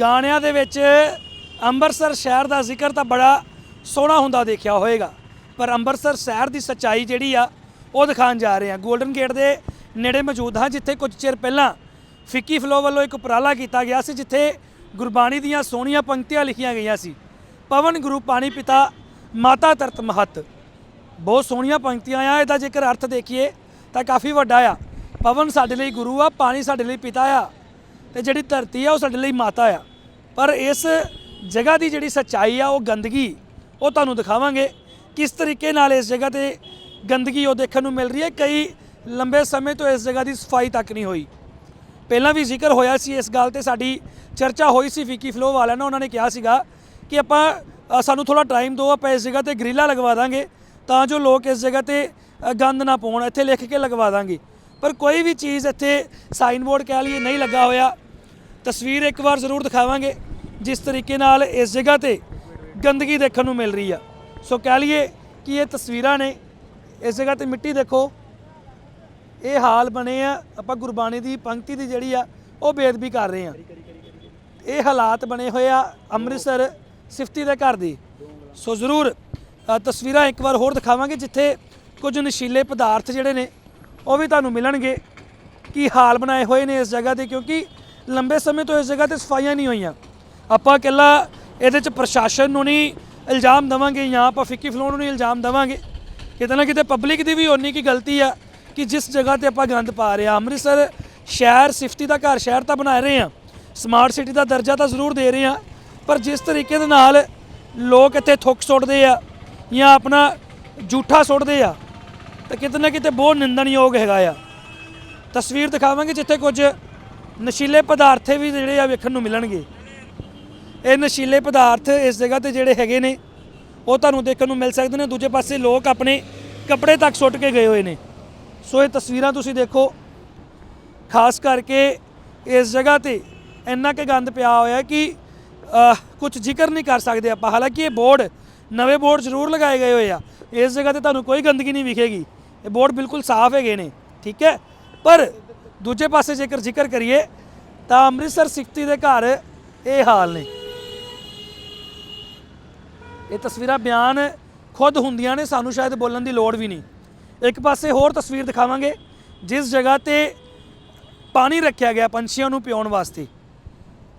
ਗਾਣਿਆਂ ਦੇ ਵਿੱਚ ਅੰਮ੍ਰਿਤਸਰ ਸ਼ਹਿਰ ਦਾ ਜ਼ਿਕਰ ਤਾਂ ਬੜਾ ਸੋਹਣਾ ਹੁੰਦਾ ਦੇਖਿਆ ਹੋਵੇਗਾ ਪਰ ਅੰਮ੍ਰਿਤਸਰ ਸ਼ਹਿਰ ਦੀ ਸੱਚਾਈ ਜਿਹੜੀ ਆ, ਉਹ ਦਿਖਾਉਣ ਜਾ ਰਹੇ ਹਾਂ। 골ਡਨ ਗੇਟ ਦੇ ਨੇੜੇ ਮੌਜੂਦ ਹਾਂ, ਜਿੱਥੇ ਕੁਝ ਚਿਰ ਪਹਿਲਾਂ ਫਿੱਕੀ ਫਲੋ ਵੱਲੋਂ ਇੱਕ ਉਪਰਾਲਾ ਕੀਤਾ ਗਿਆ ਸੀ, ਜਿੱਥੇ ਗੁਰਬਾਣੀ ਦੀਆਂ ਸੋਹਣੀਆਂ ਪੰਕਤੀਆਂ ਲਿਖੀਆਂ ਗਈਆਂ ਸੀ। ਪਵਨ ਗੁਰੂ ਪਾਣੀ ਪਿਤਾ, ਮਾਤਾ ਤਰਤ ਮਹਤ। ਬਹੁਤ ਸੋਹਣੀਆਂ ਪੰਕਤੀਆਂ ਆ, ਇਹਦਾ ਜੇਕਰ ਅਰਥ ਦੇਖੀਏ ਤਾਂ ਕਾਫੀ ਵੱਡਾ ਆ। ਪਵਨ ਸਾਡੇ ਲਈ ਗੁਰੂ ਆ, ਪਾਣੀ ਸਾਡੇ ਲਈ ਪਿਤਾ ਆ। ਤੇ ਜਿਹੜੀ ਧਰਤੀ ਆ ਉਹ ਸਾਡੇ ਲਈ ਮਾਤਾ ਆ। ਪਰ ਇਸ ਜਗ੍ਹਾ ਦੀ ਜਿਹੜੀ ਸੱਚਾਈ ਆ, ਉਹ ਗੰਦਗੀ, ਉਹ ਤੁਹਾਨੂੰ ਦਿਖਾਵਾਂਗੇ। ਕਿਸ ਤਰੀਕੇ ਨਾਲ ਇਸ ਜਗ੍ਹਾ ਤੇ ਗੰਦਗੀ ਉਹ ਦੇਖਣ ਨੂੰ ਮਿਲ ਰਹੀ ਹੈ? ਕਈ ਲੰਬੇ ਸਮੇਂ ਤੋਂ ਇਸ ਜਗ੍ਹਾ ਦੀ ਸਫ਼ਾਈ ਤੱਕ ਨਹੀਂ ਹੋਈ। ਪਹਿਲਾਂ ਵੀ ਜ਼ਿਕਰ ਹੋਇਆ ਸੀ ਇਸ ਗੱਲ ਤੇ, ਸਾਡੀ ਚਰਚਾ ਹੋਈ ਸੀ ਫਿੱਕੀ ਫਲੋ ਵਾਲਿਆਂ ਨਾਲ, ਉਹਨਾਂ ਨੇ ਕਿਹਾ ਸੀਗਾ ਕਿ ਆਪਾਂ ਸਾਨੂੰ ਥੋੜਾ ਟਾਈਮ ਦਿਓ, ਆਪਾਂ ਇਸ ਜਗ੍ਹਾ ਤੇ ਗ੍ਰਿਲਾਂ ਲਗਵਾ ਦਾਂਗੇ, ਤਾਂ ਜੋ ਲੋਕ ਇਸ ਜਗ੍ਹਾ ਤੇ ਗੰਦ ਨਾ ਪਾਉਣ, ਇੱਥੇ ਲਿਖ ਕੇ ਲਗਵਾ ਦਾਂਗੇ। ਪਰ ਕੋਈ ਵੀ ਚੀਜ਼ ਇੱਥੇ ਸਾਈਨ ਬੋਰਡ ਕਹਿ ਲਈਏ, ਨਹੀਂ ਲੱਗਾ ਹੋਇਆ। ਤਸਵੀਰ ਇੱਕ ਵਾਰ ਜ਼ਰੂਰ ਦਿਖਾਵਾਂਗੇ, ਜਿਸ ਤਰੀਕੇ ਨਾਲ ਇਸ ਜਗ੍ਹਾ ਤੇ ਗੰਦਗੀ ਦੇਖਣ ਨੂੰ ਮਿਲ ਰਹੀ ਆ। ਸੋ ਕਹਿ ਲਈਏ ਕਿ ਇਹ ਤਸਵੀਰਾਂ ਨੇ, ਇਸ ਜਗ੍ਹਾ ਤੇ ਮਿੱਟੀ ਦੇਖੋ, ਇਹ ਹਾਲ ਬਣੇ ਆ, ਆਪਾਂ ਗੁਰਬਾਣੀ ਦੀ ਪੰਕਤੀ ਦੀ ਜਿਹੜੀ ਆ, ਉਹ ਬੇਦਬੀ ਕਰ ਰਹੇ ਆ। ਇਹ ਹਾਲਾਤ ਬਣੇ ਹੋਏ ਆ ਅੰਮ੍ਰਿਤਸਰ ਸਿਫਤੀ ਦੇ ਘਰ ਦੀ। ਸੋ ਜ਼ਰੂਰ ਤਸਵੀਰਾਂ ਇੱਕ ਵਾਰ ਹੋਰ ਦਿਖਾਵਾਂਗੇ, ਜਿੱਥੇ ਕੁਝ ਨਸ਼ੀਲੇ ਪਦਾਰਥ ਜਿਹੜੇ ਨੇ, ਉਹ ਵੀ ਤੁਹਾਨੂੰ ਮਿਲਣਗੇ, ਕੀ ਹਾਲ ਬਣਾਏ ਹੋਏ ਨੇ ਇਸ ਜਗ੍ਹਾ ਤੇ ਕਿਉਂਕਿ ਲੰਬੇ ਸਮੇਂ ਤੋਂ ਇਸ ਜਗ੍ਹਾ ਤੇ ਸਫਾਈਆਂ ਨਹੀਂ ਹੋਈਆਂ। ਆਪਾਂ ਇਕੱਲਾ ਇਹਦੇ ਚ ਪ੍ਰਸ਼ਾਸਨ ਨੂੰ ਨਹੀਂ ਇਲਜ਼ਾਮ ਦਵਾਂਗੇ ਜਾਂ ਆਪਾਂ ਫਿੱਕੀ ਫਲੋਰ ਨੂੰ ਨਹੀਂ ਇਲਜ਼ਾਮ ਦਵਾਂਗੇ। ਕਿਤੇ ਨਾ ਕਿਤੇ ਪਬਲਿਕ ਦੀ ਵੀ ਓਨੀ ਕੀ ਗਲਤੀ ਆ ਕਿ ਜਿਸ ਜਗ੍ਹਾ ਤੇ ਆਪਾਂ ਗੰਦ ਪਾ ਰਹੇ ਆ, ਅੰਮ੍ਰਿਤਸਰ ਸ਼ਹਿਰ ਸਿਫਤੀ ਦਾ ਘਰ ਸ਼ਹਿਰ ਤਾਂ ਬਣਾ ਰਹੇ ਆ। ਸਮਾਰਟ ਸਿਟੀ ਦਾ ਦਰਜਾ ਤਾਂ ਜ਼ਰੂਰ ਦੇ ਰਹੇ ਆ। ਪਰ ਜਿਸ ਤਰੀਕੇ ਦੇ ਨਾਲ ਲੋਕ ਇੱਥੇ ਥੁੱਕ ਸੁੱਟਦੇ ਆ ਜਾਂ ਆਪਣਾ ਝੂਠਾ ਸੁੱਟਦੇ ਆ, ਤਾਂ ਕਿਤੇ ਨਾ ਕਿਤੇ ਬਹੁਤ ਨਿੰਦਣਯੋਗ ਹੈਗਾ ਆ। ਤਸਵੀਰ ਦਿਖਾਵਾਂਗੇ ਜਿੱਥੇ ਕੁਝ ਨਸ਼ੀਲੇ ਪਦਾਰਥੇ ਵੀ ਜਿਹੜੇ ਆ ਵੇਖਣ ਨੂੰ ਮਿਲਣਗੇ। ਇਹ ਨਸ਼ੀਲੇ ਪਦਾਰਥ ਇਸ ਜਗ੍ਹਾ ਤੇ ਜਿਹੜੇ ਹੈਗੇ ਨੇ, ਉਹ ਤੁਹਾਨੂੰ ਦੇਖਣ ਨੂੰ ਮਿਲ ਸਕਦੇ ਨੇ। ਦੂਜੇ ਪਾਸੇ ਲੋਕ ਆਪਣੇ ਕੱਪੜੇ ਤੱਕ ਸੁੱਟ ਕੇ ਗਏ ਹੋਏ ਨੇ। ਸੋ ਇਹ ਤਸਵੀਰਾਂ ਤੁਸੀਂ ਦੇਖੋ। ਖਾਸ ਕਰਕੇ ਇਸ ਜਗ੍ਹਾ ਤੇ ਇੰਨਾ ਕਿ ਗੰਦ ਪਿਆ ਹੋਇਆ ਕਿ ਕੁਝ ਜ਼ਿਕਰ ਨਹੀਂ ਕਰ ਸਕਦੇ ਆਪਾਂ। ਹਾਲਾਂਕਿ ਇਹ ਬੋਰਡ, ਨਵੇਂ ਬੋਰਡ ਜ਼ਰੂਰ ਲਗਾਏ ਗਏ ਹੋਏ ਆ। ਇਸ ਜਗ੍ਹਾ ਤੇ ਤੁਹਾਨੂੰ ਕੋਈ ਗੰਦਗੀ ਨਹੀਂ ਵਿਖੇਗੀ। ਇਹ ਬੋਰਡ ਬਿਲਕੁਲ ਸਾਫ਼ ਹੈਗੇ ਨੇ, ਠੀਕ ਹੈ? ਪਰ ਦੂਜੇ ਪਾਸੇ ਜੇਕਰ ਜ਼ਿਕਰ ਕਰੀਏ, ਤਾਂ ਅੰਮ੍ਰਿਤਸਰ ਸਿਫਤੀ ਦੇ ਘਰ ਇਹ ਹਾਲ ਨੇ। ਇਹ ਤਸਵੀਰਾਂ ਬਿਆਨ ਖੁਦ ਹੁੰਦੀਆਂ ਨੇ, ਸਾਨੂੰ ਸ਼ਾਇਦ ਬੋਲਣ ਦੀ ਲੋੜ ਵੀ ਨਹੀਂ। ਇੱਕ ਪਾਸੇ ਹੋਰ ਤਸਵੀਰ ਦਿਖਾਵਾਂਗੇ, ਜਿਸ ਜਗ੍ਹਾ ਤੇ ਪਾਣੀ ਰੱਖਿਆ ਗਿਆ ਪੰਛੀਆਂ ਨੂੰ ਪਿਉਣ ਵਾਸਤੇ।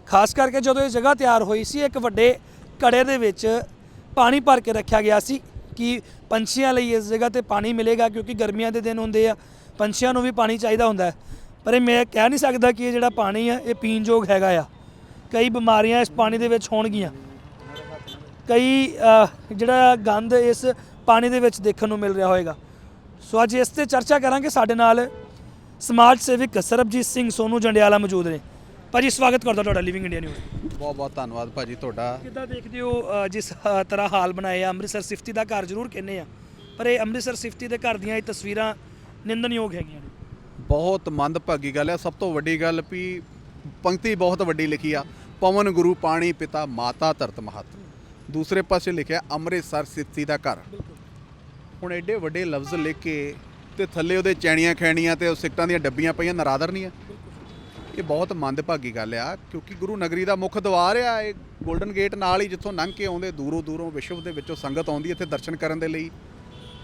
ਖਾਸ ਕਰਕੇ ਜਦੋਂ ਇਹ ਜਗ੍ਹਾ ਤਿਆਰ ਹੋਈ ਸੀ, ਇੱਕ ਵੱਡੇ ਕੜੇ ਦੇ ਵਿੱਚ ਪਾਣੀ ਭਰ ਕੇ ਰੱਖਿਆ ਗਿਆ ਸੀ ਕਿ ਪੰਛੀਆਂ ਲਈ ਇਸ ਜਗ੍ਹਾ ਤੇ ਪਾਣੀ ਮਿਲੇਗਾ, ਕਿਉਂਕਿ ਗਰਮੀਆਂ ਦੇ ਦਿਨ ਹੁੰਦੇ ਆ, ਪੰਛੀਆਂ ਨੂੰ ਵੀ ਪਾਣੀ ਚਾਹੀਦਾ ਹੁੰਦਾ ਪਰ ਇਹ ਮੈਂ ਕਹਿ ਨਹੀਂ ਸਕਦਾ ਕਿ ਇਹ ਜਿਹੜਾ ਪਾਣੀ ਆ ਇਹ ਪੀਣ ਯੋਗ ਹੈਗਾ ਆ। ਕਈ ਬਿਮਾਰੀਆਂ ਇਸ ਪਾਣੀ ਦੇ ਵਿੱਚ ਹੋਣਗੀਆਂ। ਕਈ ਜਿਹੜਾ ਗੰਦ ਇਸ ਪਾਣੀ ਦੇ ਵਿੱਚ ਦੇਖਣ ਨੂੰ ਮਿਲ ਰਿਹਾ ਹੋਵੇਗਾ ਸੋ ਅੱਜ ਇਸ ਤੇ ਚਰਚਾ ਕਰਾਂਗੇ ਸਾਡੇ ਨਾਲ ਸਮਾਜ ਸੇਵਕ ਸਰਬਜੀਤ ਸਿੰਘ ਸੋਨੂ ਜੰਡਿਆਲਾ ਮੌਜੂਦ ਨੇ। ਭਾਜੀ ਸਵਾਗਤ ਕਰਦਾ ਤੁਹਾਡਾ ਲਿਵਿੰਗ ਇੰਡੀਆ ਨਿਊਜ਼ ਬਹੁਤ ਬਹੁਤ ਧੰਨਵਾਦ ਭਾਜੀ ਤੁਹਾਡਾ। ਕਿੱਦਾਂ ਦੇਖਦੇ ਹੋ ਜਿਸ ਤਰ੍ਹਾਂ ਹਾਲ ਬਣਾਏ ਆ? ਅੰਮ੍ਰਿਤਸਰ ਸਿਫਤੀ ਦਾ ਘਰ ਜ਼ਰੂਰ ਕਹਿੰਦੇ ਆ। ਪਰ ਇਹ ਅੰਮ੍ਰਿਤਸਰ ਸਿਫਤੀ ਦੇ ਘਰ ਦੀਆਂ ਇਹ ਤਸਵੀਰਾਂ ਨਿੰਦਣਯੋਗ ਹੈਗੀਆਂ ਬਹੁਤ ਮੰਦਭਾਗੀ ਗੱਲ ਹੈ। ਸਭ ਤੋਂ ਵੱਡੀ ਗੱਲ ਵੀ ਪੰਕਤੀ ਬਹੁਤ ਵੱਡੀ ਲਿਖੀ ਆ। ਪਵਨ ਗੁਰੂ ਪਾਣੀ ਪਿਤਾ ਮਾਤਾ ਧਰਤ ਮਹਤ। ਦੂਸਰੇ ਪਾਸੇ ਲਿਖਿਆ ਅੰਮ੍ਰਿਤਸਰ ਸਿੱਤੀ ਦਾ ਘਰ। ਹੁਣ ਐਡੇ ਵੱਡੇ ਲਫ਼ਜ਼ ਲਿਖ ਕੇ ਤੇ ਥੱਲੇ ਉਹਦੇ ਚੈਣੀਆਂ ਖੈਣੀਆਂ ਤੇ ਉਹ ਸਿੱਕਟਾਂ ਦੀਆਂ ਡੱਬੀਆਂ ਪਈਆਂ, ਨਰਾਦਰ ਨਹੀਂ ਆ। ਇਹ ਬਹੁਤ ਮੰਦਭਾਗੀ ਗੱਲ ਆ, ਕਿਉਂਕਿ ਗੁਰੂ ਨਗਰੀ ਦਾ ਮੁੱਖ ਦਵਾਰ ਆ, ਇਹ 골ਡਨ ਗੇਟ ਨਾਲ ਹੀ ਜਿੱਥੋਂ ਲੰਘ ਕੇ ਆਉਂਦੇ, ਦੂਰੋਂ ਦੂਰੋਂ ਵਿਸ਼ਵ ਦੇ ਵਿੱਚੋਂ ਸੰਗਤ ਆਉਂਦੀ ਇੱਥੇ ਦਰਸ਼ਨ ਕਰਨ ਦੇ ਲਈ।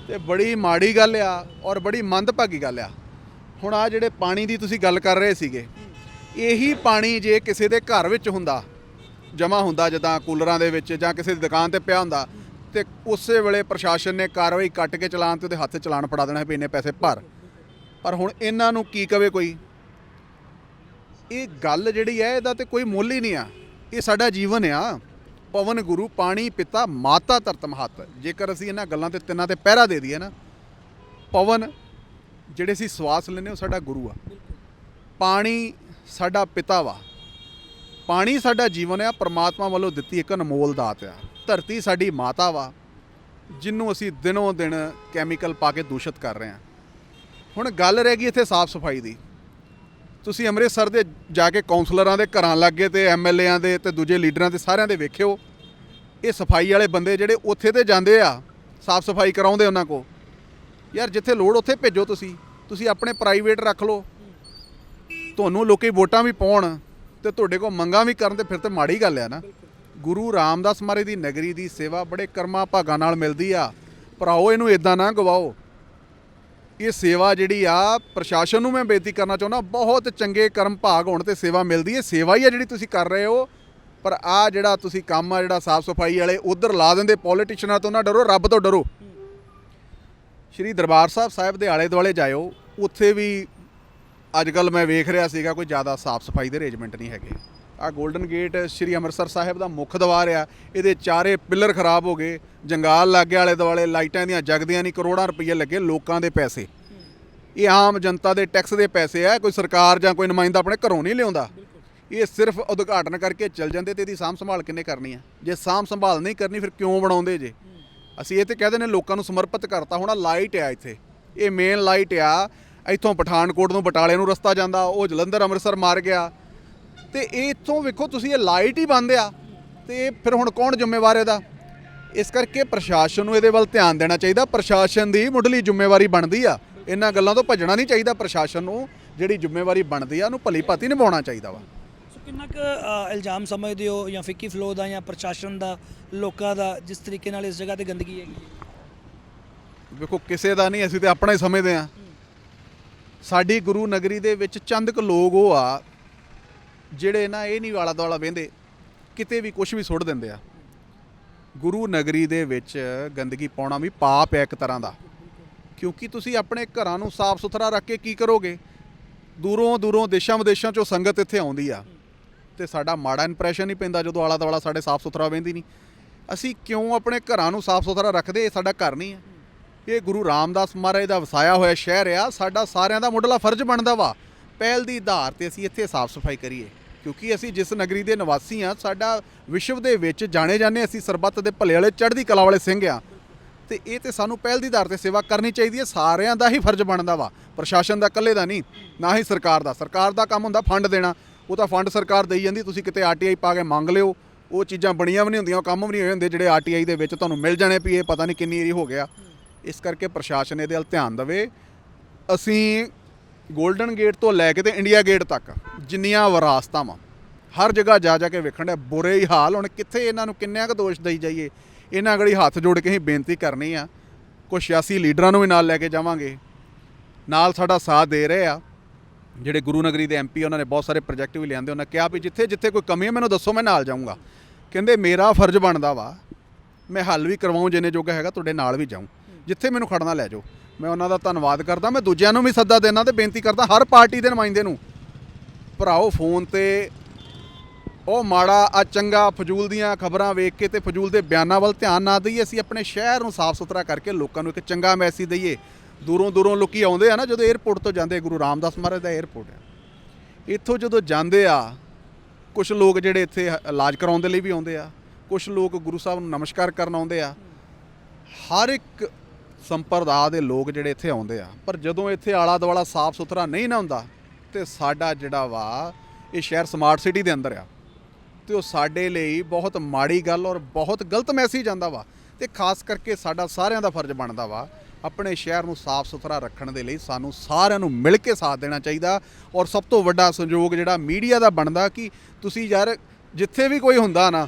ਤੇ ਬੜੀ ਮਾੜੀ ਗੱਲ ਆ ਔਰ ਬੜੀ ਮੰਦਭਾਗੀ ਗੱਲ ਆ। ਹੁਣ ਆ ਜਿਹੜੇ ਪਾਣੀ ਦੀ ਤੁਸੀਂ ਗੱਲ ਕਰ ਰਹੇ ਸੀਗੇ, ਇਹੀ ਪਾਣੀ ਜੇ ਕਿਸੇ ਦੇ ਘਰ ਵਿੱਚ ਹੁੰਦਾ ਜਮਾ ਹੁੰਦਾ ਜਦਾਂ ਕੂਲਰਾਂ ਦੇ ਵਿੱਚ ਜਾਂ ਕਿਸੇ ਦੀ ਦੁਕਾਨ ਤੇ ਪਿਆ ਹੁੰਦਾ, ਤੇ ਉਸੇ ਵੇਲੇ ਪ੍ਰਸ਼ਾਸਨ ਨੇ ਕਾਰਵਾਈ ਕੱਟ ਕੇ ਚਲਾਨ ਤੇ ਉਹਦੇ ਹੱਥ 'ਚ ਚਲਾਨ ਫੜਾ ਦੇਣਾ ਵੀ ਇੰਨੇ ਪੈਸੇ ਭਰ। ਪਰ ਹੁਣ ਇਹਨਾਂ ਨੂੰ ਕੀ ਕਵੇ ਕੋਈ? ਇਹ ਗੱਲ ਜਿਹੜੀ ਹੈ, ਇਹਦਾ ਤੇ ਕੋਈ ਮੁੱਲ ਹੀ ਨਹੀਂ ਆ। ਇਹ ਸਾਡਾ ਜੀਵਨ ਆ। ਪਵਨ ਗੁਰੂ, ਪਾਣੀ ਪਿਤਾ, ਮਾਤਾ ਧਰਤ ਮਹਤ। ਜੇਕਰ ਅਸੀਂ ਇਹਨਾਂ ਗੱਲਾਂ ਤੇ ਤਿੰਨਾਂ ਤੇ ਪਹਿਰਾ ਦੇ ਦਈਏ ਨਾ, ਪਵਨ ਜਿਹੜੇ ਅਸੀਂ ਸਵਾਸ ਲੈਂਦੇ ਉਹ ਸਾਡਾ ਗੁਰੂ ਆ। ਪਾਣੀ ਸਾਡਾ ਪਿਤਾ ਵਾ। ਪਾਣੀ ਸਾਡਾ ਜੀਵਨ ਆ, ਪ੍ਰਮਾਤਮਾ ਵੱਲੋਂ ਦਿੱਤੀ ਇੱਕ ਅਨਮੋਲ ਦਾਤ ਆ। ਧਰਤੀ ਸਾਡੀ ਮਾਤਾ ਵਾ ਜਿਹਨੂੰ ਅਸੀਂ ਦਿਨੋਂ ਦਿਨ ਕੈਮੀਕਲ ਪਾ ਕੇ ਦੂਸ਼ਿਤ ਕਰ ਰਹੇ ਹਾਂ। ਹੁਣ ਗੱਲ ਰਹਿ ਗਈ ਇੱਥੇ ਸਾਫ਼ ਸਫ਼ਾਈ ਦੀ। ਤੁਸੀਂ ਅੰਮ੍ਰਿਤਸਰ ਦੇ ਜਾ ਕੇ ਕਾਉਂਸਲਰਾਂ ਦੇ ਘਰਾਂ ਲੱਗੇ ਤੇ ਐਮਐਲਏਆਂ ਦੇ ਤੇ ਦੂਜੇ ਲੀਡਰਾਂ ਦੇ ਸਾਰਿਆਂ ਦੇ ਵੇਖਿਓ, ਇਹ ਸਫ਼ਾਈ ਵਾਲੇ ਬੰਦੇ ਜਿਹੜੇ ਉੱਥੇ ਤੇ ਜਾਂਦੇ ਆ, ਸਾਫ਼ ਸਫ਼ਾਈ ਕਰਾਉਂਦੇ ਉਹਨਾਂ ਕੋ ਯਾਰ ਜਿੱਥੇ ਲੋੜ ਉੱਥੇ ਭੇਜੋ ਤੁਸੀਂ ਤੁਸੀਂ ਆਪਣੇ ਪ੍ਰਾਈਵੇਟ ਰੱਖ ਲਓ। ਤੁਹਾਨੂੰ ਲੋਕੀ ਵੋਟਾਂ ਵੀ ਪਾਉਣ ਤੇ ਤੁਹਾਡੇ ਕੋਲ ਮੰਗਾਂ ਵੀ ਕਰਨ ਤੇ ਫਿਰ ਤੇ ਮਾੜੀ ਗੱਲ ਆ ਨਾ। ਗੁਰੂ ਰਾਮਦਾਸ ਮਹਾਰਾਜ ਦੀ ਨਗਰੀ ਦੀ ਸੇਵਾ ਬੜੇ ਕਰਮਾਂ ਭਾਗਾਂ ਨਾਲ ਮਿਲਦੀ ਆ। ਭਰਾਓ, ਇਹਨੂੰ ਇਦਾਂ ਨਾ ਗਵਾਓ। ਇਹ ਸੇਵਾ ਜਿਹੜੀ ਆ, ਪ੍ਰਸ਼ਾਸਨ ਨੂੰ ਮੈਂ ਬੇਨਤੀ ਕਰਨਾ ਚਾਹੁੰਦਾ, ਬਹੁਤ ਚੰਗੇ ਕਰਮ ਭਾਗ ਹੋਣ ਤੇ ਸੇਵਾ ਮਿਲਦੀ ਹੈ ਸੇਵਾ ਹੀ ਆ ਜਿਹੜੀ ਤੁਸੀਂ ਕਰ ਰਹੇ ਹੋ, ਪਰ ਆ ਜਿਹੜਾ ਤੁਸੀਂ ਕੰਮ ਆ, ਜਿਹੜਾ ਸਾਫ਼ ਸਫ਼ਾਈ ਵਾਲੇ, ਉਧਰ ਲਾ ਦਿੰਦੇ ਪੋਲੀਟੀਸ਼ੀਅਨਾਂ ਤੋਂ ਨਾ ਡਰੋ, ਰੱਬ ਤੋਂ ਡਰੋ। ਸ਼੍ਰੀ ਦਰਬਾਰ ਸਾਹਿਬ ਸਾਹਿਬ ਦੇ ਆਲੇ ਦੁਆਲੇ ਜਾਇਓ ਉੱਥੇ ਵੀ ਅੱਜ ਕੱਲ ਮੈਂ ਵੇਖ ਰਿਹਾ ਸੀਗਾ ਕੋਈ ਜ਼ਿਆਦਾ ਸਾਫ਼ ਸਫ਼ਾਈ ਦੇ ਅਰੇਂਜਮੈਂਟ ਨਹੀਂ ਹੈਗੇ। ਆ 골ਡਨ ਗੇਟ ਸ਼੍ਰੀ ਅੰਮ੍ਰਿਤਸਰ ਸਾਹਿਬ ਦਾ ਮੁੱਖ ਦਵਾਰ ਆ ਇਹਦੇ ਚਾਰੇ ਪਿੱਲਰ ਖਰਾਬ ਹੋ ਗਏ ਜੰਗਾਲ ਲੱਗੇ ਆਲੇ ਦੁਆਲੇ ਲਾਈਟਾਂ ਦੀਆਂ ਜਗਦੀਆਂ ਨਹੀਂ ਕਰੋੜਾਂ ਰੁਪਏ ਲੱਗੇ ਲੋਕਾਂ ਦੇ ਪੈਸੇ। ਇਹ ਆਮ ਜਨਤਾ ਦੇ ਟੈਕਸ ਦੇ ਪੈਸੇ ਆ ਕੋਈ ਸਰਕਾਰ ਜਾਂ ਕੋਈ ਨੁਮਾਇੰਦਾ ਆਪਣੇ ਘਰੋਂ ਨਹੀਂ ਲਿਆਉਂਦਾ। ਇਹ ਸਿਰਫ ਉਦਘਾਟਨ ਕਰਕੇ ਚੱਲ ਜਾਂਦੇ ਤੇ ਇਹਦੀ ਸਾਂਭ ਸੰਭਾਲ ਕਿੰਨੇ ਕਰਨੀ ਆ? ਜੇ ਸਾਂਭ ਸੰਭਾਲ ਨਹੀਂ ਕਰਨੀ ਫਿਰ ਕਿਉਂ ਬਣਾਉਂਦੇ ਜੇ? ਅਸੀਂ ਇਹ ਤੇ ਕਹਿੰਦੇ ਨੇ ਲੋਕਾਂ ਨੂੰ ਸਮਰਪਿਤ ਕਰਤਾ ਹੁਣ ਆਹ ਲਾਈਟ ਆ ਇੱਥੇ। ਇਹ ਮੇਨ ਲਾਈਟ ਆ। ਇੱਥੋਂ ਪਠਾਨਕੋਟ ਨੂੰ, ਬਟਾਲੇ ਨੂੰ ਰਸਤਾ ਜਾਂਦਾ, ਉਹ ਜਲੰਧਰ, ਅੰਮ੍ਰਿਤਸਰ ਮਾਰ ਗਿਆ। ਤੇ ਇਹ ਇੱਥੋਂ ਵੇਖੋ ਤੁਸੀਂ ਇਹ ਲਾਈਟ ਹੀ ਬੰਦ ਆ। ਤੇ ਫਿਰ ਹੁਣ ਕੌਣ ਜ਼ਿੰਮੇਵਾਰ ਇਹਦਾ? ਇਸ ਕਰਕੇ ਪ੍ਰਸ਼ਾਸਨ ਨੂੰ ਇਹਦੇ ਵੱਲ ਧਿਆਨ ਦੇਣਾ ਚਾਹੀਦਾ। ਪ੍ਰਸ਼ਾਸਨ ਦੀ ਮੁੱਢਲੀ ਜ਼ਿੰਮੇਵਾਰੀ ਬਣਦੀ ਆ। ਇਹਨਾਂ ਗੱਲਾਂ ਤੋਂ ਭੱਜਣਾ ਨਹੀਂ ਚਾਹੀਦਾ। ਪ੍ਰਸ਼ਾਸਨ ਨੂੰ ਜਿਹੜੀ ਜ਼ਿੰਮੇਵਾਰੀ ਬਣਦੀ ਆ, ਉਹਨੂੰ ਭਲੀ ਭਾਤੀ ਨਿਭਾਉਣਾ ਚਾਹੀਦਾ ਵਾ। ਕਿੰਨਾ ਕੁ ਅ, ਇਲਜ਼ਾਮ ਸਮਝਦੇ ਹੋ ਜਾਂ ਫਿੱਕੀ ਫਲੋ ਦਾ ਜਾਂ ਪ੍ਰਸ਼ਾਸਨ ਦਾ ਲੋਕਾਂ ਦਾ ਜਿਸ ਤਰੀਕੇ ਨਾਲ ਇਸ ਜਗ੍ਹਾ ਤੇ ਗੰਦਗੀ ਹੈਗੀ ਹੈ? ਵੇਖੋ ਕਿਸੇ ਦਾ ਨਹੀਂ ਅਸੀਂ ਤੇ ਆਪਣਾ ਹੀ ਸਮਝਦੇ ਆ ਸਾਡੀ ਗੁਰੂ ਨਗਰੀ ਦੇ ਵਿੱਚ ਚੰਦ ਕੁ ਲੋਕ ਉਹ ਆ ਜਿਹੜੇ ਨਾ ਇਹ ਨਹੀਂ ਵਾਲਾ ਦੁਆਲਾ ਵਹਿੰਦੇ ਕਿਤੇ ਵੀ ਕੁਝ ਵੀ ਸੁੱਟ ਦਿੰਦੇ ਆ। ਗੁਰੂ ਨਗਰੀ ਦੇ ਵਿੱਚ ਗੰਦਗੀ ਪਾਉਣਾ ਵੀ ਪਾਪ ਹੈ ਇੱਕ ਤਰ੍ਹਾਂ ਦਾ। ਕਿਉਂਕਿ ਤੁਸੀਂ ਆਪਣੇ ਘਰਾਂ ਨੂੰ ਸਾਫ਼ ਸੁਥਰਾ ਰੱਖ ਕੇ ਕੀ ਕਰੋਗੇ? ਦੂਰੋਂ ਦੂਰੋਂ ਦੇਸ਼ਾਂ ਵਿਦੇਸ਼ਾਂ ਚੋਂ ਸੰਗਤ ਇੱਥੇ ਆਉਂਦੀ ਆ। ਤੇ ਸਾਡਾ ਮਾੜਾ ਇੰਪ੍ਰੈਸ਼ਨ ਹੀ ਪੈਂਦਾ ਜਦੋਂ ਆਲਾ ਦੁਆਲਾ ਸਾਡੇ ਸਾਫ਼ ਸੁਥਰਾ ਵਹਿੰਦੀ ਨਹੀਂ। ਅਸੀਂ ਕਿਉਂ ਆਪਣੇ ਘਰਾਂ ਨੂੰ ਸਾਫ਼ ਸੁਥਰਾ ਰੱਖਦੇ? ਇਹ ਸਾਡਾ ਘਰ ਨਹੀਂ ਹੈ। ਇਹ ਗੁਰੂ ਰਾਮਦਾਸ ਮਹਾਰਾਜ ਦਾ ਵਸਾਇਆ ਹੋਇਆ ਸ਼ਹਿਰ ਆ। ਸਾਡਾ ਸਾਰਿਆਂ ਦਾ ਮੁੱਢਲਾ ਫਰਜ਼ ਬਣਦਾ ਵਾ। ਪਹਿਲ ਦੀ ਆਧਾਰ ਤੇ ਅਸੀਂ ਇੱਥੇ ਸਾਫ਼ ਸਫ਼ਾਈ ਕਰੀਏ। ਕਿਉਂਕਿ ਅਸੀਂ ਜਿਸ ਨਗਰੀ ਦੇ ਨਿਵਾਸੀ ਆ ਸਾਡਾ ਵਿਸ਼ਵ ਦੇ ਵਿੱਚ ਜਾਣੇ ਜਾਂਦੇ ਅਸੀਂ ਸਰਬੱਤ ਦੇ ਭਲੇ ਵਾਲੇ, ਚੜ੍ਹਦੀ ਕਲਾ ਵਾਲੇ ਸਿੰਘ ਆ। ਤੇ ਇਹ ਤੇ ਸਾਨੂੰ ਪਹਿਲ ਦੀ ਆਧਾਰ ਤੇ ਸੇਵਾ ਕਰਨੀ ਚਾਹੀਦੀ ਹੈ। ਸਾਰਿਆਂ ਦਾ ਹੀ ਫਰਜ਼ ਬਣਦਾ ਵਾ। ਪ੍ਰਸ਼ਾਸਨ ਦਾ ਇਕੱਲੇ ਦਾ ਨਹੀਂ, ਨਾ ਹੀ ਸਰਕਾਰ ਦਾ। ਸਰਕਾਰ ਦਾ ਕੰਮ ਹੁੰਦਾ ਫੰਡ ਦੇਣਾ। ਉਹ ਤਾਂ ਫੰਡ ਸਰਕਾਰ ਦੇਈ ਜਾਂਦੀ, ਤੁਸੀਂ ਕਿਤੇ ਆਰਟੀਆਈ ਪਾ ਕੇ ਮੰਗ ਲਿਓ। ਉਹ ਚੀਜ਼ਾਂ ਬਣੀਆਂ ਵੀ ਨਹੀਂ ਹੁੰਦੀਆਂ, ਉਹ ਕੰਮ ਵੀ ਨਹੀਂ ਹੋਏ ਹੁੰਦੇ, ਜਿਹੜੇ ਆਰਟੀਆਈ ਦੇ ਵਿੱਚ ਤੁਹਾਨੂੰ ਮਿਲ ਜਾਣੇ ਵੀ ਇਹ ਪਤਾ ਨਹੀਂ ਕਿੰਨੀ ਏਰੀ ਹੋ ਗਿਆ। ਇਸ ਕਰਕੇ ਪ੍ਰਸ਼ਾਸਨ ਇਹਦੇ ਵੱਲ ਧਿਆਨ ਦੇਵੇ। ਅਸੀਂ 골ਡਨ ਗੇਟ ਤੋਂ ਲੈ ਕੇ ਤੇ ਇੰਡੀਆ ਗੇਟ ਤੱਕ ਜਿੰਨੀਆਂ ਵਿਰਾਸਤਾਂ ਵਾ ਹਰ ਜਗ੍ਹਾ ਜਾ ਜਾ ਕੇ ਵੇਖਣ ਦੇ ਬੁਰੇ ਹੀ ਹਾਲ, ਹੁਣ ਕਿੱਥੇ ਇਹਨਾਂ ਨੂੰ ਕਿੰਨਿਆਂ ਕੁ ਦੋਸ਼ ਦਈ ਜਾਈਏ? ਇਹਨਾਂ ਅਗੜੀ ਹੱਥ ਜੋੜ ਕੇ ਅਸੀਂ ਬੇਨਤੀ ਕਰਨੀ ਆ ਕੁਝ ਸਿਆਸੀ ਲੀਡਰਾਂ ਨੂੰ ਵੀ ਨਾਲ ਲੈ ਕੇ ਜਾਵਾਂਗੇ। ਨਾਲ ਸਾਡਾ ਸਾਥ ਦੇ ਰਹੇ ਆ। ਜਿਹੜੇ ਗੁਰੂ ਨਗਰੀ ਦੇ ਐਮਪੀ ਉਹਨਾਂ ਨੇ ਬਹੁਤ ਸਾਰੇ ਪ੍ਰੋਜੈਕਟ ਵੀ ਲਿਆਂਦੇ, ਉਹਨਾਂ ਕਿਹਾ ਵੀ ਜਿੱਥੇ ਜਿੱਥੇ ਕੋਈ ਕਮੀ ਹੈ ਮੈਨੂੰ ਦੱਸੋ, ਮੈਂ ਨਾਲ ਜਾਊਂਗਾ। ਕਹਿੰਦੇ, ਮੇਰਾ ਫਰਜ਼ ਬਣਦਾ ਵਾ, ਮੈਂ ਹੱਲ ਵੀ ਕਰਵਾਉਂ ਜਿੰਨੇ ਜੋਗਾ ਹੈਗਾ, ਤੁਹਾਡੇ ਨਾਲ ਵੀ ਜਾਊਂ। ਜਿੱਥੇ ਮੈਨੂੰ ਖੜਨਾ, ਲੈ ਜਾਓ। ਮੈਂ ਉਹਨਾਂ ਦਾ ਧੰਨਵਾਦ ਕਰਦਾ, ਮੈਂ ਦੂਜਿਆਂ ਨੂੰ ਵੀ ਸੱਦਾ ਦੇਣਾ ਤੇ ਬੇਨਤੀ ਕਰਦਾ, ਹਰ ਪਾਰਟੀ ਦੇ ਨੁਮਾਇੰਦੇ ਨੂੰ, ਭਰਾਓ, ਫੋਨ ਤੇ ਉਹ ਮਾੜਾ, ਆ ਚੰਗਾ ਫਜ਼ੂਲ ਦੀਆਂ ਖਬਰਾਂ ਵੇਖ ਕੇ ਤੇ ਫਜ਼ੂਲ ਦੇ ਬਿਆਨਾਂ ਵੱਲ ਧਿਆਨ ਨਾ ਦਈਏ, ਅਸੀਂ ਆਪਣੇ ਸ਼ਹਿਰ ਨੂੰ ਸਾਫ਼ ਸੁਥਰਾ ਕਰਕੇ ਲੋਕਾਂ ਨੂੰ ਇੱਕ ਚੰਗਾ ਮੈਸੇਜ ਦਈਏ। ਦੂਰੋਂ ਦੂਰੋਂ ਲੋਕੀ ਆਉਂਦੇ ਆ ਨਾ, ਜਦੋਂ 에ਅਰਪੋਰਟ ਤੋਂ ਜਾਂਦੇ ਗੁਰੂ ਰਾਮਦਾਸ ਮਹਾਰਾਜ ਦਾ 에ਅਰਪੋਰਟ ਹੈ ਇੱਥੋਂ ਜਦੋਂ ਜਾਂਦੇ ਆ ਕੁਝ ਲੋਕ ਜਿਹੜੇ ਇੱਥੇ ਇਲਾਜ ਕਰਾਉਣ ਦੇ ਲਈ ਵੀ ਆਉਂਦੇ ਆ ਕੁਝ ਲੋਕ ਗੁਰੂ ਸਾਹਿਬ ਨੂੰ ਨਮਸਕਾਰ ਕਰਨ ਆਉਂਦੇ ਆ। ਹਰ ਇੱਕ ਸੰਪਰਦਾ ਦੇ ਲੋਕ ਜਿਹੜੇ ਇੱਥੇ ਆਉਂਦੇ ਆ, ਪਰ ਜਦੋਂ ਇੱਥੇ ਆਲਾ ਦੁਆਲਾ ਸਾਫ਼ ਸੁਥਰਾ ਨਹੀਂ ਨਾ ਹੁੰਦਾ, ਤੇ ਸਾਡਾ ਜਿਹੜਾ ਵਾ, ਇਹ ਸ਼ਹਿਰ ਸਮਾਰਟ ਸਿਟੀ ਦੇ ਅੰਦਰ ਆ। ਤੇ ਉਹ ਸਾਡੇ ਲਈ ਬਹੁਤ ਮਾੜੀ ਗੱਲ ਔਰ ਬਹੁਤ ਗਲਤ ਮੈਸੇਜ ਆਂਦਾ ਵਾ। ਤੇ ਖਾਸ ਕਰਕੇ ਸਾਡਾ ਸਾਰਿਆਂ ਦਾ ਫਰਜ਼ ਬਣਦਾ ਵਾ ਆਪਣੇ ਸ਼ਹਿਰ ਨੂੰ ਸਾਫ਼ ਸੁਥਰਾ ਰੱਖਣ ਦੇ ਲਈ ਸਾਨੂੰ ਸਾਰਿਆਂ ਨੂੰ ਮਿਲ ਕੇ ਸਾਥ ਦੇਣਾ ਚਾਹੀਦਾ। ਔਰ ਸਭ ਤੋਂ ਵੱਡਾ ਸੰਯੋਗ ਜਿਹੜਾ ਮੀਡੀਆ ਦਾ ਬਣਦਾ ਕਿ ਤੁਸੀਂ ਯਾਰ ਜਿੱਥੇ ਵੀ ਕੋਈ ਹੁੰਦਾ ਨਾ,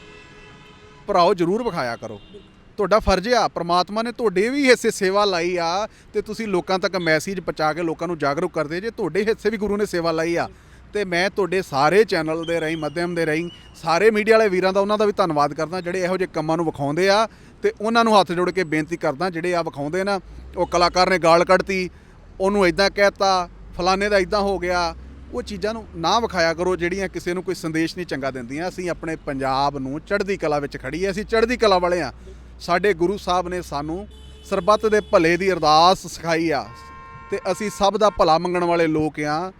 ਭਰਾਓ ਜਰੂਰ ਵਿਖਾਇਆ ਕਰੋ। ਤੁਹਾਡਾ ਫਰਜ਼ ਆ, ਪ੍ਰਮਾਤਮਾ ਨੇ ਤੁਹਾਡੇ ਵੀ ਹਿੱਸੇ ਸੇਵਾ ਲਾਈ ਆ ਤੇ ਤੁਸੀਂ ਲੋਕਾਂ ਤੱਕ ਮੈਸੇਜ ਪਹੁੰਚਾ ਕੇ ਲੋਕਾਂ ਨੂੰ ਜਾਗਰੂਕ ਕਰਦੇ ਜੇ, ਤੁਹਾਡੇ ਹਿੱਸੇ ਵੀ ਗੁਰੂ ਨੇ ਸੇਵਾ ਲਾਈ ਆ। ਤੇ ਮੈਂ ਤੁਹਾਡੇ ਸਾਰੇ ਚੈਨਲ ਦੇ ਰਾਹੀਂ, ਮਾਧਿਅਮ ਦੇ ਰਾਹੀਂ, ਸਾਰੇ ਮੀਡੀਆ ਵਾਲੇ ਵੀਰਾਂ ਦਾ ਉਹਨਾਂ ਦਾ ਵੀ ਧੰਨਵਾਦ ਕਰਦਾ ਜਿਹੜੇ ਇਹੋ ਜਿਹੇ ਕੰਮਾਂ ਨੂੰ ਵਿਖਾਉਂਦੇ ਆ ਤੇ ਉਹਨਾਂ ਨੂੰ ਹੱਥ ਜੋੜ ਕੇ ਬੇਨਤੀ ਕਰਦਾ ਜਿਹੜੇ ਆ ਵਿਖਾਉਂਦੇ ਨਾ ਉਹ ਕਲਾਕਾਰ ਨੇ ਗਾਲ ਕੱਢਤੀ, ਉਹਨੂੰ ਇਦਾਂ ਕਹਿਤਾ, ਫਲਾਣੇ ਦਾ ਇਦਾਂ ਹੋ ਗਿਆ। ਉਹ ਚੀਜ਼ਾਂ ਨੂੰ ਨਾ ਵਿਖਾਇਆ ਕਰੋ, ਜਿਹੜੀਆਂ ਕਿਸੇ ਨੂੰ ਕੋਈ ਸੰਦੇਸ਼ ਨਹੀਂ ਚੰਗਾ ਦਿੰਦੀਆਂ। ਅਸੀਂ ਆਪਣੇ ਪੰਜਾਬ ਨੂੰ ਚੜ੍ਹਦੀ ਕਲਾ ਵਿੱਚ ਖੜੀਏ ਅਸੀਂ ਚੜ੍ਹਦੀ ਕਲਾ ਵਾਲੇ ਆ ਸਾਡੇ ਗੁਰੂ ਸਾਹਿਬ ਨੇ ਸਾਨੂੰ ਸਰਬੱਤ ਦੇ ਭਲੇ ਦੀ ਅਰਦਾਸ ਸਿਖਾਈ ਆ। ਤੇ ਅਸੀਂ ਸਭ ਦਾ ਭਲਾ ਮੰਗਣ ਵਾਲੇ ਲੋਕ ਆ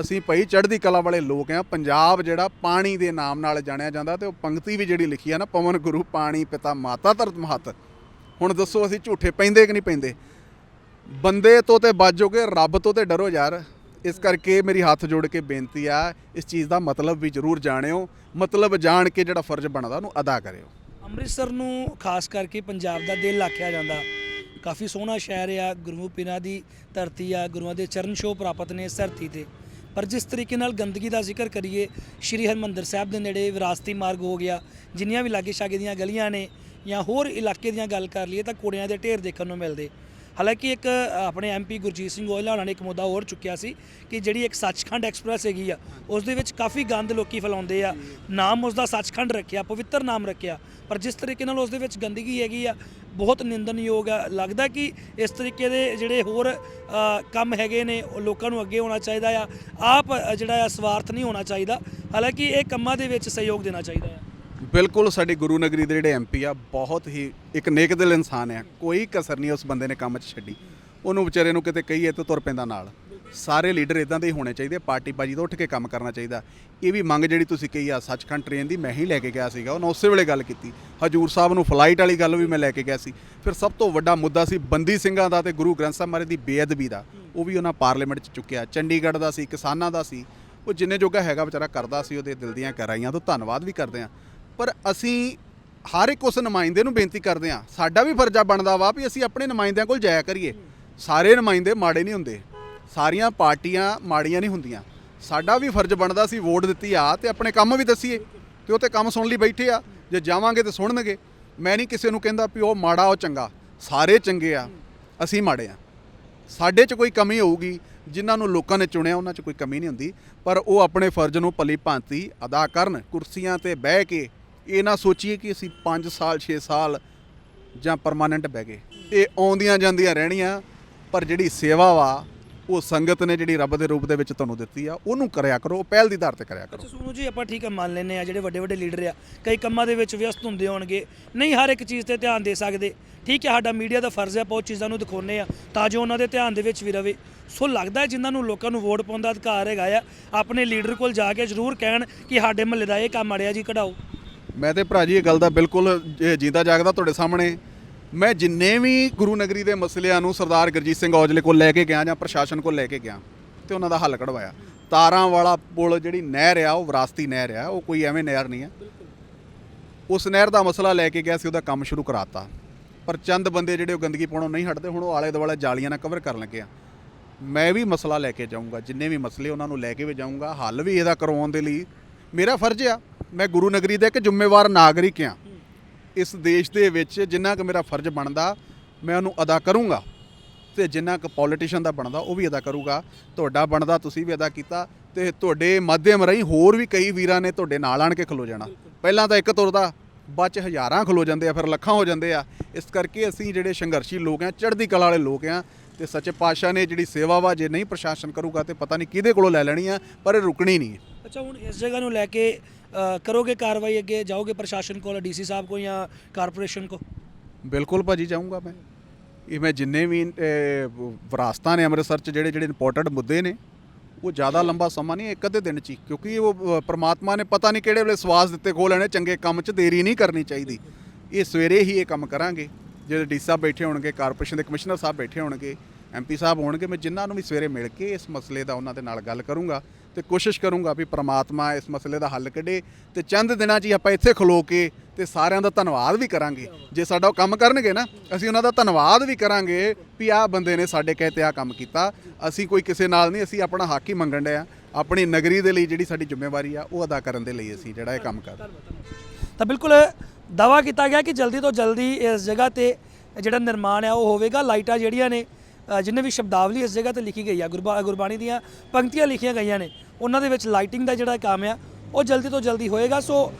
ਅਸੀਂ ਭਾਈ ਚੜ੍ਹਦੀ ਕਲਾ ਵਾਲੇ ਲੋਕ ਆ ਪੰਜਾਬ ਜਿਹੜਾ ਪਾਣੀ ਦੇ ਨਾਮ ਨਾਲ ਜਾਣਿਆ ਜਾਂਦਾ ਤੇ ਉਹ ਪੰਕਤੀ ਵੀ ਜਿਹੜੀ ਲਿਖੀ ਆ ਨਾ, ਪਵਨ ਗੁਰੂ ਪਾਣੀ ਪਿਤਾ ਮਾਤਾ ਧਰਤ ਮਹਤ। ਹੁਣ ਦੱਸੋ ਅਸੀਂ ਝੂਠੇ ਪੈਂਦੇ ਕਿ ਨਹੀਂ ਪੈਂਦੇ? ਬੰਦੇ ਤੋਂ ਤੇ ਬਾਜੋਗੇ ਰੱਬ ਤੋਂ ਤੇ ਡਰੋ ਯਾਰ। ਇਸ ਕਰਕੇ ਮੇਰੀ ਹੱਥ ਜੋੜ ਕੇ ਬੇਨਤੀ ਆ, ਇਸ ਚੀਜ਼ ਦਾ ਮਤਲਬ ਵੀ ਜ਼ਰੂਰ ਜਾਣਿਓ। ਮਤਲਬ ਜਾਣ ਕੇ ਜਿਹੜਾ ਫਰਜ਼ ਬਣਦਾ, ਉਹਨੂੰ ਅਦਾ ਕਰਿਓ। ਅੰਮ੍ਰਿਤਸਰ ਨੂੰ ਖਾਸ ਕਰਕੇ ਪੰਜਾਬ ਦਾ ਦਿਲ ਆਖਿਆ ਜਾਂਦਾ। ਕਾਫੀ ਸੋਹਣਾ ਸ਼ਹਿਰ ਆ ਗੁਰੂ ਪੀਰਾਂ ਦੀ ਧਰਤੀ ਆ, ਗੁਰੂਆਂ ਦੇ ਚਰਨ ਛੋਹ ਪ੍ਰਾਪਤ ਨੇ ਇਸ ਧਰਤੀ ਤੇ। ਪਰ ਜਿਸ ਤਰੀਕੇ ਨਾਲ ਗੰਦਗੀ ਦਾ ਜ਼ਿਕਰ ਕਰੀਏ, ਸ਼੍ਰੀ ਹਰਮੰਦਰ ਸਾਹਿਬ ਦੇ ਨੇੜੇ ਵਿਰਾਸਤੀ ਮਾਰਗ ਹੋ ਗਿਆ, ਜਿੰਨੀਆਂ ਵੀ ਲਾਗੇ ਛਾਗੇ ਦੀਆਂ ਗਲੀਆਂ ਨੇ ਜਾਂ ਹੋਰ ਇਲਾਕੇ ਦੀਆਂ ਗੱਲ ਕਰ ਲਈਏ, ਤਾਂ ਕੂੜਿਆਂ ਦੇ ਢੇਰ ਦੇਖਣ ਨੂੰ ਮਿਲਦੇ। ਹਾਲਾਂਕਿ ਇੱਕ ਅ, ਆਪਣੇ ਐਮਪੀ ਗੁਰਜੀਤ ਸਿੰਘ ਔਜਲਾ ਹੋਣਾ ਨੇ ਇੱਕ ਮੁੱਦਾ ਹੋਰ ਚੁੱਕਿਆ ਸੀ ਕਿ ਜਿਹੜੀ ਇੱਕ ਸੱਚਖੰਡ ਐਕਸਪ੍ਰੈਸ ਹੈਗੀ ਆ ਉਸ ਦੇ ਵਿੱਚ ਕਾਫੀ ਗੰਦ ਲੋਕੀ ਫੈਲਾਉਂਦੇ ਆ ਨਾਮ ਉਸ ਦਾ ਸੱਚਖੰਡ ਰੱਖਿਆ ਪਵਿੱਤਰ ਨਾਮ ਰੱਖਿਆ ਪਰ ਜਿਸ ਤਰੀਕੇ ਨਾਲ ਉਸ ਦੇ ਵਿੱਚ ਗੰਦਗੀ ਹੈਗੀ ਆ ਬਹੁਤ ਨਿੰਦਨਯੋਗ ਆ ਲੱਗਦਾ ਕਿ ਇਸ ਤਰੀਕੇ ਦੇ ਜਿਹੜੇ ਹੋਰ ਕੰਮ ਹੈਗੇ ਨੇ ਉਹ ਲੋਕਾਂ ਨੂੰ ਅੱਗੇ ਹੋਣਾ ਚਾਹੀਦਾ ਆ ਆਪ ਜਿਹੜਾ ਆ ਸਵਾਰਥ ਨਹੀਂ ਹੋਣਾ ਚਾਹੀਦਾ ਹਾਲਾਂਕਿ ਇਹ ਕੰਮਾਂ ਦੇ ਵਿੱਚ ਸਹਿਯੋਗ ਦੇਣਾ ਚਾਹੀਦਾ ਆ। ਬਿਲਕੁਲ ਸਾਡੀ ਗੁਰੂ ਨਗਰੀ ਦੇ ਜਿਹੜੇ ਐਮਪੀ ਆ, ਬਹੁਤ ਹੀ ਇੱਕ ਨੇਕ ਦਿਲ ਇਨਸਾਨ ਆ ਕੋਈ ਕਸਰ ਨਹੀਂ ਉਸ ਬੰਦੇ ਨੇ ਕੰਮ 'ਚ ਛੱਡੀ। ਉਹਨੂੰ ਵਿਚਾਰੇ ਨੂੰ ਕਿਤੇ ਕਹੀਏ ਤਾਂ ਤੁਰ ਪੈਂਦਾ ਨਾਲ। ਸਾਰੇ ਲੀਡਰ ਇਦਾਂ ਦੇ ਹੀ ਹੋਣੇ ਚਾਹੀਦੇ, ਪਾਰਟੀ ਬਾਜੀ ਤੋਂ ਉੱਠ ਕੇ ਕੰਮ ਕਰਨਾ ਚਾਹੀਦਾ। ਇਹ ਵੀ ਮੰਗ ਜਿਹੜੀ ਤੁਸੀਂ ਕਹੀ ਆ, ਸੱਚਖੰਡ ਟ੍ਰੇਨ ਦੀ, ਮੈਂ ਹੀ ਲੈ ਕੇ ਗਿਆ ਸੀਗਾ। ਉਹਨਾਂ ਉਸੇ ਵੇਲੇ ਗੱਲ ਕੀਤੀ। ਹਜੂਰ ਸਾਹਿਬ ਨੂੰ ਫਲਾਈਟ ਵਾਲੀ ਗੱਲ ਵੀ ਮੈਂ ਲੈ ਕੇ ਗਿਆ ਸੀ। ਫਿਰ ਸਭ ਤੋਂ ਵੱਡਾ ਮੁੱਦਾ ਸੀ ਬੰਦੀ ਸਿੰਘਾਂ ਦਾ ਤੇ ਗੁਰੂ ਗ੍ਰੰਥ ਸਾਹਿਬ ਮਹਾਰਾਜ ਦੀ ਬੇਅਦਬੀ ਦਾ। ਉਹ ਵੀ ਉਹਨਾਂ ਪਾਰਲੀਮੈਂਟ 'ਚ ਚੁੱਕਿਆ। ਚੰਡੀਗੜ੍ਹ ਦਾ ਸੀ, ਕਿਸਾਨਾਂ ਦਾ ਸੀ। ਉਹ ਜਿੰਨੇ ਜੋਗਾ ਹੈਗਾ ਵਿਚਾਰਾ ਕਰਦਾ ਸੀ, ਉਹਦੇ ਦਿਲ ਦੀਆਂ ਗਹਿਰਾਈਆਂ ਤੋਂ ਧੰਨਵਾਦ ਵੀ ਕਰਦੇ ਆ। ਪਰ ਅਸੀਂ ਹਰ ਇੱਕ ਉਸ ਨੁਮਾਇੰਦੇ ਨੂੰ ਬੇਨਤੀ ਕਰਦੇ ਆ ਸਾਡਾ ਵੀ ਫਰਜ਼ਾ ਬਣਦਾ ਵਾ ਵੀ ਅਸੀਂ ਆਪਣੇ ਨੁਮਾਇੰਦਿਆਂ ਕੋਲ ਜਾਇਆ ਕਰੀਏ। ਸਾਰੇ ਨੁਮਾਇੰਦੇ ਮਾੜੇ ਨਹੀਂ ਹੁੰਦੇ, ਸਾਰੀਆਂ ਪਾਰਟੀਆਂ ਮਾੜੀਆਂ ਨਹੀਂ ਹੁੰਦੀਆਂ। ਸਾਡਾ ਵੀ ਫਰਜ਼ ਬਣਦਾ ਸੀ ਵੋਟ ਦਿੱਤੀ ਆ ਤੇ ਆਪਣੇ ਕੰਮ ਵੀ ਦੱਸੀਏ ਤੇ ਉਹ ਤੇ ਕੰਮ ਸੁਣ ਲਈ ਬੈਠੇ ਆ, ਜੇ ਜਾਵਾਂਗੇ ਤੇ ਸੁਣਨਗੇ। ਮੈਂ ਨਹੀਂ ਕਿਸੇ ਨੂੰ ਕਹਿੰਦਾ ਵੀ ਉਹ ਮਾੜਾ, ਉਹ ਚੰਗਾ। ਸਾਰੇ ਚੰਗੇ ਆ, ਅਸੀਂ ਮਾੜੇ ਆ। ਸਾਡੇ 'ਚ ਕੋਈ ਕਮੀ ਹੋਊਗੀ, ਜਿਨ੍ਹਾਂ ਨੂੰ ਲੋਕਾਂ ਨੇ ਚੁਣਿਆ, ਉਹਨਾਂ 'ਚ ਕੋਈ ਕਮੀ ਨਹੀਂ ਹੁੰਦੀ। ਪਰ ਉਹ ਆਪਣੇ ਫਰਜ਼ ਨੂੰ ਭਲੀ ਭਾਂਤੀ ਅਦਾ ਕਰਨ, ਕੁਰਸੀਆਂ ਤੇ ਬਹਿ ਕੇ ਇਹ ਨਾ ਸੋਚੀਏ ਕਿ ਅਸੀਂ 5 ਸਾਲ 6 ਸਾਲ ਜਾਂ ਪਰਮਾਨੈਂਟ ਬਹਿ ਗਏ। ਇਹ ਆਉਂਦੀਆਂ ਜਾਂਦੀਆਂ ਰਹਿਣੀਆਂ, ਪਰ ਜਿਹੜੀ ਸੇਵਾ ਵਾ, ਉਹ ਸੰਗਤ ਨੇ ਜਿਹੜੀ ਰੱਬ ਦੇ ਰੂਪ ਦੇ ਵਿੱਚ ਤੁਹਾਨੂੰ ਦਿੱਤੀ ਆ, ਉਹਨੂੰ ਕਰਿਆ ਕਰੋ ਪਹਿਲ ਦੀ ਧਾਰ ਤੇ ਕਰਿਆ ਕਰੋ। ਅੱਛਾ ਸੋਨੂ ਜੀ, ਆਪਾਂ ਠੀਕ ਹੈ ਮੰਨ ਲੈਨੇ ਆ, ਜਿਹੜੇ ਵੱਡੇ ਵੱਡੇ ਲੀਡਰ ਆ, ਕਈ ਕੰਮਾਂ ਦੇ ਵਿੱਚ ਵਿਅਸਤ ਹੁੰਦੇ ਹੋਣਗੇ, ਨਹੀਂ ਹਰ ਇੱਕ ਚੀਜ਼ ਤੇ ਧਿਆਨ ਦੇ ਸਕਦੇ। ਠੀਕ ਹੈ ਸਾਡਾ ਮੀਡੀਆ ਦਾ ਫਰਜ਼ ਹੈ ਬਹੁਤ ਚੀਜ਼ਾਂ ਨੂੰ ਦਿਖਾਉਨੇ ਆ, ਤਾਂ ਜੋ ਉਹਨਾਂ ਦੇ ਧਿਆਨ ਦੇ ਵਿੱਚ ਵੀ ਰਵੇ। ਸੋ ਲੱਗਦਾ ਹੈ ਜਿਨ੍ਹਾਂ ਨੂੰ ਲੋਕਾਂ ਨੂੰ ਵੋਟ ਪਾਉਣ ਦਾ ਅਧਿਕਾਰ ਹੈਗਾ ਆ, ਆਪਣੇ ਲੀਡਰ ਕੋਲ ਜਾ ਕੇ ਜ਼ਰੂਰ ਕਹਿਣ ਕਿ ਸਾਡੇ ਮਹੱਲੇ ਦਾ ਇਹ ਕੰਮ ਅੜਿਆ ਜੀ, ਕਢਾਓ। ਮੈਂ ਤੇ ਭਰਾ ਜੀ ਇਹ ਗੱਲ ਦਾ ਬਿਲਕੁਲ ਜ- ਜੀਂਦਾ ਜਾਗਦਾ ਤੁਹਾਡੇ ਸਾਹਮਣੇ। ਮੈਂ ਜਿੰਨੇ ਵੀ ਗੁਰੂ ਨਗਰੀ ਦੇ ਮਸਲਿਆਂ ਨੂੰ ਸਰਦਾਰ ਗੁਰਜੀਤ ਸਿੰਘ ਔਜਲੇ ਕੋਲ ਲੈ ਕੇ ਗਿਆ ਜਾਂ ਪ੍ਰਸ਼ਾਸਨ ਕੋਲ ਲੈ ਕੇ ਗਿਆ, ਤੇ ਉਹਨਾਂ ਦਾ ਹੱਲ ਕਢਵਾਇਆ। ਤਾਰਾਂ ਵਾਲਾ ਪੁਲ ਜਿਹੜੀ ਨਹਿਰ ਆ, ਉਹ ਵਿਰਾਸਤੀ ਨਹਿਰ ਆ, ਉਹ ਕੋਈ ਐਵੇਂ ਨਹਿਰ ਨਹੀਂ ਆ। ਉਸ ਨਹਿਰ ਦਾ ਮਸਲਾ ਲੈ ਕੇ ਗਿਆ ਸੀ, ਉਹਦਾ ਕੰਮ ਸ਼ੁਰੂ ਕਰਾਤਾ। ਪਰ ਚੰਦ ਬੰਦੇ ਜਿਹੜੇ ਉਹ ਗੰਦਗੀ ਪਾਉਣੋਂ ਨਹੀਂ ਹਟਦੇ, ਹੁਣ ਉਹ ਆਲੇ ਦੁਆਲੇ ਜਾਲੀਆਂ ਨਾਲ ਕਵਰ ਕਰਨ ਲੱਗੇ ਆ। ਮੈਂ ਵੀ ਮਸਲਾ ਲੈ ਕੇ ਜਾਊਂਗਾ, ਜਿੰਨੇ ਵੀ ਮਸਲੇ ਉਹਨਾਂ ਨੂੰ ਲੈ ਕੇ ਵੀ ਜਾਊਂਗਾ, ਹੱਲ ਵੀ ਇਹਦਾ ਕਰਵਾਉਣ ਦੇ ਲਈ। ਮੇਰਾ ਫਰਜ਼ ਆ ਮੈਂ ਗੁਰੂ ਨਗਰੀ ਦਾ ਇੱਕ ਜ਼ਿੰਮੇਵਾਰ ਨਾਗਰਿਕ ਹਾਂ। ਇਸ ਦੇਸ਼ ਦੇ ਵਿੱਚ ਜਿੰਨਾ ਕੁ ਮੇਰਾ ਫਰਜ਼ ਬਣਦਾ, ਮੈਂ ਉਹਨੂੰ ਅਦਾ ਕਰੂੰਗਾ। ਤੇ ਜਿੰਨਾ ਕੁ ਪੋਲੀਟੀਸ਼ੀਅਨ ਦਾ ਬਣਦਾ, ਉਹ ਵੀ ਅਦਾ ਕਰੂਗਾ। ਤੁਹਾਡਾ ਬਣਦਾ, ਤੁਸੀਂ ਵੀ ਅਦਾ ਕੀਤਾ। ਤੇ ਤੁਹਾਡੇ ਮਾਧਿਅਮ ਰਾਹੀਂ ਹੋਰ ਵੀ ਕਈ ਵੀਰਾਂ ਨੇ ਤੁਹਾਡੇ ਨਾਲ ਆਣ ਕੇ ਖਲੋ ਜਾਣਾ। ਪਹਿਲਾਂ ਤਾਂ ਇੱਕ ਤੁਰਦਾ ਬਾਅਦ ਚ ਹਜ਼ਾਰਾਂ ਖਲੋ ਜਾਂਦੇ ਆ, ਫਿਰ ਲੱਖਾਂ ਹੋ ਜਾਂਦੇ ਆ। ਇਸ ਕਰਕੇ ਅਸੀਂ ਜਿਹੜੇ ਸੰਘਰਸ਼ੀ ਲੋਕ ਆ, ਚੜ੍ਹਦੀ ਕਲਾ ਵਾਲੇ ਲੋਕ ਆ, ਤੇ ਸੱਚੇ ਪਾਤਸ਼ਾਹ ਨੇ ਜਿਹੜੀ ਸੇਵਾ ਵਾ, ਜੇ ਨਹੀਂ ਪ੍ਰਸ਼ਾਸਨ ਕਰੂਗਾ ਤੇ ਪਤਾ ਨਹੀਂ ਕਿਹਦੇ ਕੋਲੋਂ ਲੈ ਲੈਣੀ ਆ, ਪਰ ਇਹ ਰੁਕਣੀ ਨਹੀਂ ਅੱਛਾ ਹੁਣ ਇਸ ਜਗ੍ਹਾ ਨੂੰ ਲੈ ਕੇ ਅ, ਕਰੋਗੇ ਕਾਰਵਾਈ ਅੱਗੇ? ਜਾਓਗੇ ਪ੍ਰਸ਼ਾਸਨ ਕੋਲ ਡੀਸੀ ਸਾਹਿਬ ਕੋਲ ਜਾਂ ਕਾਰਪੋਰੇਸ਼ਨ ਕੋਲ? ਬਿਲਕੁਲ ਭਾਜੀ ਜਾਊਂਗਾ ਮੈਂ। ਇਹ ਮੈਂ ਜਿੰਨੇ ਵੀ ਅਹ, ਵਿਰਾਸਤਾਂ ਨੇ ਅੰਮ੍ਰਿਤਸਰ 'ਚ ਜਿਹੜੇ ਜਿਹੜੇ ਇੰਪੋਰਟੈਂਟ ਮੁੱਦੇ ਨੇ ਉਹ ਜ਼ਿਆਦਾ ਲੰਬਾ ਸਮਾਂ ਨਹੀਂ ਇੱਕ ਅੱਧੇ ਦਿਨ 'ਚ ਹੀ। ਕਿਉਂਕਿ ਉਹ ਅਹ, ਪ੍ਰਮਾਤਮਾ ਨੇ ਪਤਾ ਨਹੀਂ ਕਿਹੜੇ ਵੇਲੇ ਸਵਾਸ ਦਿੱਤੇ ਖੋਲ ਲੈਣੇ ਚੰਗੇ ਕੰਮ 'ਚ ਦੇਰੀ ਨਹੀਂ ਕਰਨੀ ਚਾਹੀਦੀ। ਇਹ ਸਵੇਰੇ ਹੀ ਇਹ ਕੰਮ ਕਰਾਂਗੇ। ਜਿਹੜੇ ਡੀ ਸਾਹਿਬ ਬੈਠੇ ਹੋਣਗੇ ਕਾਰਪੋਰੇਸ਼ਨ ਦੇ ਕਮਿਸ਼ਨਰ ਸਾਹਿਬ ਬੈਠੇ ਹੋਣਗੇ ਐਮਪੀ ਸਾਹਿਬ ਹੋਣਗੇ ਮੈਂ ਜਿਨ੍ਹਾਂ ਨੂੰ ਵੀ ਸਵੇਰੇ ਮਿਲ ਕੇ ਇਸ ਮਸਲੇ ਦਾ ਉਹਨਾਂ ਦੇ ਨਾਲ ਗੱਲ ਕਰੂੰਗਾ। ਤੇ ਕੋਸ਼ਿਸ਼ ਕਰੂੰਗਾ ਵੀ ਪ੍ਰਮਾਤਮਾ ਇਸ ਮਸਲੇ ਦਾ ਹੱਲ ਕੱਢੇ ਤੇ ਚੰਦ ਦਿਨਾਂ 'ਚ ਹੀ ਆਪਾਂ ਇੱਥੇ ਖਲੋ ਕੇ ਤੇ ਸਾਰਿਆਂ ਦਾ ਧੰਨਵਾਦ ਵੀ ਕਰਾਂਗੇ। ਜੇ ਸਾਡਾ ਉਹ ਕੰਮ ਕਰਨਗੇ ਨਾ, ਅਸੀਂ ਉਹਨਾਂ ਦਾ ਧੰਨਵਾਦ ਵੀ ਕਰਾਂਗੇ ਵੀ ਆਹ ਬੰਦੇ ਨੇ ਸਾਡੇ ਕਹੇ ਤੇ ਆਹ ਕੰਮ ਕੀਤਾ। ਅਸੀਂ ਕੋਈ ਕਿਸੇ ਨਾਲ ਨਹੀਂ, ਅਸੀਂ ਆਪਣਾ ਹੱਕ ਹੀ ਮੰਗਣ ਡਏ ਆ। ਆਪਣੀ ਨਗਰੀ ਦੇ ਲਈ ਜਿਹੜੀ ਸਾਡੀ ਜ਼ਿੰਮੇਵਾਰੀ ਆ, ਉਹ ਅਦਾ ਕਰਨ ਦੇ ਲਈ ਅਸੀਂ ਜਿਹੜਾ ਇਹ ਕੰਮ ਕਰ ਤਾਂ ਬਿਲਕੁਲ ਦਾਵਾ ਕੀਤਾ ਗਿਆ ਕਿ ਜਲਦੀ ਤੋਂ ਜਲਦੀ ਇਸ ਜਗ੍ਹਾ ਤੇ ਜਿਹੜਾ ਨਿਰਮਾਣ ਆ, ਉਹ ਹੋਵੇਗਾ। ਲਾਈਟਾਂ ਜਿਹੜੀਆਂ ਨੇ ਜਿੰਨੇ ਵੀ ਸ਼ਬਦਾਵਲੀ ਇਸ ਜਗ੍ਹਾ ਤੇ ਲਿਖੀ ਗਈ ਆ, ਗੁਰਬਾ, ਗੁਰਬਾਣੀ ਦੀਆਂ ਪੰਕਤੀਆਂ ਲਿਖੀਆਂ ਗਈਆਂ ਨੇ, ਉਹਨਾਂ ਦੇ ਵਿੱਚ ਲਾਈਟਿੰਗ ਦਾ ਜਿਹੜਾ ਕੰਮ ਆ, ਉਹ ਜਲਦੀ ਤੋਂ ਜਲਦੀ ਹੋਏਗਾ। ਸੋ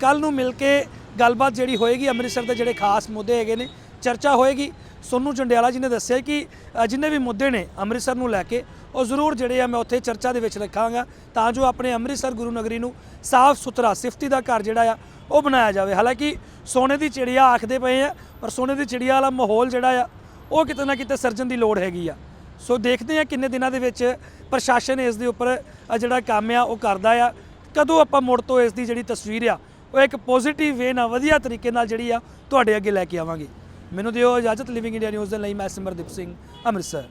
ਕੱਲ ਨੂੰ ਮਿਲ ਕੇ ਗੱਲਬਾਤ ਜਿਹੜੀ ਹੋਏਗੀ, ਅੰਮ੍ਰਿਤਸਰ ਦੇ ਜਿਹੜੇ ਖਾਸ ਮੁੱਦੇ ਹੈਗੇ ਨੇ, ਚਰਚਾ ਹੋਏਗੀ। ਸੋਨੂ ਜੰਡਿਆਲਾ ਜੀ ਨੇ ਦੱਸਿਆ ਕਿ ਜਿੰਨੇ ਵੀ ਮੁੱਦੇ ਨੇ ਅੰਮ੍ਰਿਤਸਰ ਨੂੰ ਲੈ ਕੇ, ਉਹ ਜ਼ਰੂਰ ਜਿਹੜੇ ਆ ਮੈਂ ਉੱਥੇ ਚਰਚਾ ਦੇ ਵਿੱਚ ਰੱਖਾਂਗਾ, ਤਾਂ ਜੋ ਆਪਣੇ ਅੰਮ੍ਰਿਤਸਰ ਗੁਰੂ ਨਗਰੀ ਨੂੰ ਸਾਫ਼ ਸੁਥਰਾ, ਸਿਫਤੀ ਦਾ ਘਰ ਜਿਹੜਾ ਆ, ਉਹ ਬਣਾਇਆ ਜਾਵੇ। ਹਾਲਾਂਕਿ ਸੋਨੇ ਦੀ ਚਿੜੀਆ ਆਖਦੇ ਪਏ ਆ, ਪਰ ਸੋਨੇ ਦੀ ਚਿੜੀਆ ਵਾਲਾ ਮਾਹੌਲ ਜਿਹੜਾ ਆ ਉਹ ਕਿਤੇ ਨਾ ਕਿਤੇ ਸਰਜਨ ਦੀ ਲੋੜ ਹੈਗੀ ਆ। ਸੋ ਦੇਖਦੇ ਆ ਕਿੰਨੇ ਦਿਨਾਂ ਦੇ ਵਿੱਚ ਪ੍ਰਸ਼ਾਸਨ ਇਸ ਦੇ ਉੱਪਰ ਜਿਹੜਾ ਕੰਮ ਆ, ਉਹ ਕਰਦਾ ਆ। ਕਦੋਂ ਆਪਾਂ ਮੁੜ ਤੋਂ ਇਸ ਦੀ ਜਿਹੜੀ ਤਸਵੀਰ ਆ, ਉਹ ਇੱਕ ਪੋਜ਼ਿਟਿਵ ਵੇ ਨਾਲ, ਵਧੀਆ ਤਰੀਕੇ ਨਾਲ ਜਿਹੜੀ ਆ, ਤੁਹਾਡੇ ਅੱਗੇ ਲੈ ਕੇ ਆਵਾਂਗੇ। ਮੈਨੂੰ ਦਿਓ ਇਜਾਜ਼ਤ ਲਿਵਿੰਗ ਇੰਡੀਆ ਨਿਊਜ਼ ਦੇ ਲਈ ਮੈਂ ਸਿਮਰਦੀਪ ਸਿੰਘ, ਅੰਮ੍ਰਿਤਸਰ।